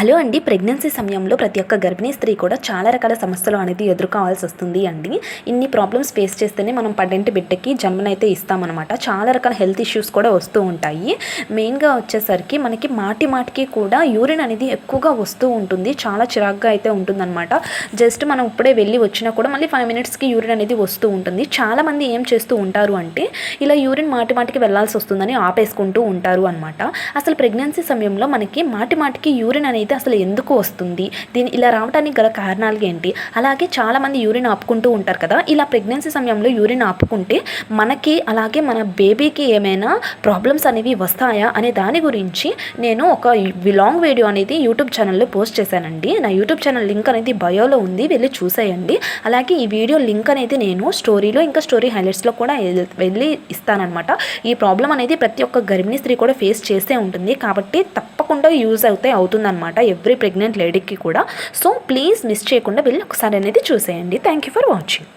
Hello అండి. Pregnancy సమయంలో ప్రతి ఒక్క గర్భిణీ స్త్రీ కూడా చాలా రకాల సమస్యలు అనేది ఎదుర్కోవాల్సి వస్తుంది అండి. ఇన్ని ప్రాబ్లమ్స్ ఫేస్ చేస్తేనే మనం పడ్డంటి బిడ్డకి జన్మనైతే ఇస్తామన్నమాట. చాలా రకాల హెల్త్ ఇష్యూస్ కూడా వస్తూ ఉంటాయి. మెయిన్గా వచ్చేసరికి మనకి మాటి మాటికి కూడా యూరిన్ అనేది ఎక్కువగా వస్తూ ఉంటుంది. చాలా చిరాగ్గా అయితే ఉంటుందన్నమాట. జస్ట్ మనం ఇప్పుడే వెళ్ళి వచ్చినా కూడా మళ్ళీ ఫైవ్ మినిట్స్కి యూరిన్ అనేది వస్తూ ఉంటుంది. చాలామంది ఏం చేస్తూ ఉంటారు అంటే ఇలా యూరిన్ మాటి మాటికి వెళ్ళాల్సి వస్తుందని ఆపేసుకుంటూ ఉంటారు అనమాట అసలు ప్రెగ్నెన్సీ సమయంలో మనకి మాటి మాటికి యూరిన్ అనేది అసలు ఎందుకు వస్తుంది? దీని ఇలా రావడానికి గల కారణాలు ఏంటి? అలాగే చాలామంది యూరిన్ ఆపుకుంటూ ఉంటారు కదా ఇలా ప్రెగ్నెన్సీ సమయంలో యూరిన్ ఆపుకుంటే మనకి అలాగే మన బేబీకి ఏమైనా ప్రాబ్లమ్స్ అనేవి వస్తాయా అనే దాని గురించి నేను ఒక లాంగ్ వీడియో అనేది యూట్యూబ్ ఛానల్లో పోస్ట్ చేశానండి. నా యూట్యూబ్ ఛానల్ లింక్ అనేది బయోలో ఉంది వెళ్ళి చూసేయండి. అలాగే ఈ వీడియో లింక్ అనేది నేను స్టోరీలో ఇంకా స్టోరీ హైలైట్స్లో కూడా వెళ్ళి ఇస్తానన్నమాట. ఈ ప్రాబ్లం అనేది ప్రతి ఒక్క గర్భిణీ స్త్రీ కూడా ఫేస్ చేసే ఉంటుంది. కాబట్టి తప్పకుండా యూజ్ అవుతే అవుతుందన్నమాట ఎవ్రీ ప్రెగ్నెంట్ లేడీకి కూడా. సో ప్లీజ్ మిస్ చేయకుండా వెళ్ళి ఒకసారి అనేది చూసేయండి. Thank you for watching